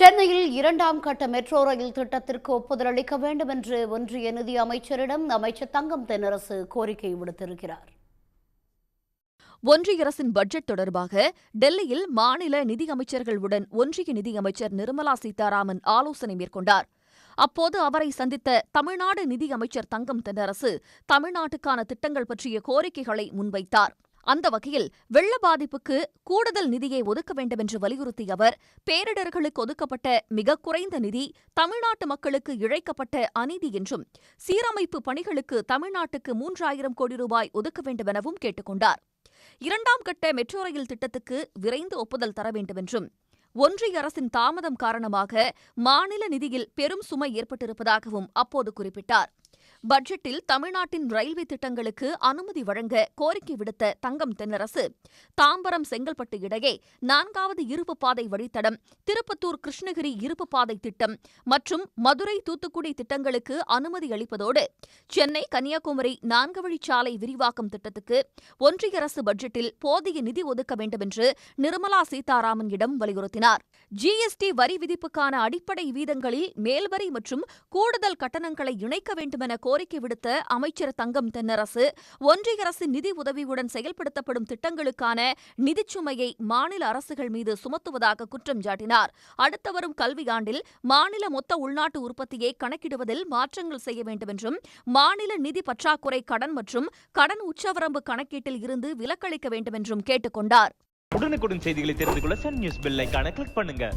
சென்னையில் இரண்டாம் கட்ட மெட்ரோ ரயில் திட்டத்திற்கு ஒப்புதல் அளிக்க வேண்டும் என்று ஒன்றிய நிதி அமைச்சரிடம் அமைச்சர் தங்கம் தென்னரசு கோரிக்கை விடுத்திருக்கிறார். ஒன்றிய அரசின் பட்ஜெட் தொடர்பாக டெல்லியில் மாநில நிதியமைச்சர்களுடன் ஒன்றிய நிதியமைச்சர் நிர்மலா சீதாராமன் ஆலோசனை மேற்கொண்டார். அப்போது அவரை சந்தித்த தமிழ்நாடு நிதியமைச்சர் தங்கம் தென்னரசு தமிழ்நாட்டுக்கான திட்டங்கள் பற்றிய கோரிக்கைகளை முன்வைத்தார். அந்த வகையில் வெள்ள பாதிப்புக்கு கூடுதல் நிதியை ஒதுக்க வேண்டும் என்று வலியுறுத்திய அவர் பேரிடர்களுக்கு ஒதுக்கப்பட்ட மிகக் குறைந்த நிதி தமிழ்நாட்டு மக்களுக்கு இழைக்கப்பட்ட அநீதி என்றும் சீரமைப்பு பணிகளுக்கு தமிழ்நாட்டுக்கு மூன்றாயிரம் கோடி ரூபாய் ஒதுக்க வேண்டும் எனவும் கேட்டுக் கொண்டார் இரண்டாம் கட்ட மெட்ரோ ரயில் திட்டத்துக்கு விரைந்து ஒப்புதல் தர வேண்டுமென்றும் ஒன்றிய அரசின் தாமதம் காரணமாக மாநில நிதியில் பெரும் சுமை ஏற்பட்டிருப்பதாகவும் அப்போது குறிப்பிட்டார். பட்ஜெட்டில் தமிழ்நாட்டின் ரயில்வே திட்டங்களுக்கு அனுமதி வழங்க கோரிக்கை விடுத்த தங்கம் தென்னரசு தாம்பரம் செங்கல்பட்டு இடையே நான்காவது இருப்பு பாதை வழித்தடம் திருப்பத்தூர் கிருஷ்ணகிரி இருப்பு பாதை திட்டம் மற்றும் மதுரை தூத்துக்குடி திட்டங்களுக்கு அனுமதி அளிப்பதோடு சென்னை கன்னியாகுமரி நான்கு வழிச்சாலை விரிவாக்கம் திட்டத்துக்கு ஒன்றிய அரசு பட்ஜெட்டில் போதிய நிதி ஒதுக்க வேண்டுமென்று நிர்மலா சீதாராமனிடம் வலியுறுத்தினார். ஜிஎஸ்டி வரி விதிப்புக்கான அடிப்படை வீதங்களில் மேல்வரி மற்றும் கூடுதல் கட்டணங்களை இணைக்க வேண்டுமென கோரிக்கை விடுத்த அமைச்சர் தங்கம் தென்னரசு ஒன்றிய அரசு நிதி உதவியுடன் செயல்படுத்தப்படும் திட்டங்களுக்கான நிதிச்சுமையை மாநில அரசுகள் மீது சுமத்துவதாக குற்றம் சாட்டினார். அடுத்த வரும் கல்வியாண்டில் மாநில மொத்த உள்நாட்டு உற்பத்தியை கணக்கிடுவதில் மாற்றங்கள் செய்ய வேண்டுமென்றும் மாநில நிதி பற்றாக்குறை கடன் மற்றும் கடன் உச்சவரம்பு கணக்கீட்டில் இருந்து விலக்களிக்க வேண்டுமென்றும் கேட்டுக் கொண்டார். உடனுக்குடன் செய்திகளை தெரிந்து கொள்ள சன் நியூஸ் பெல் கிளிக் பண்ணுங்க.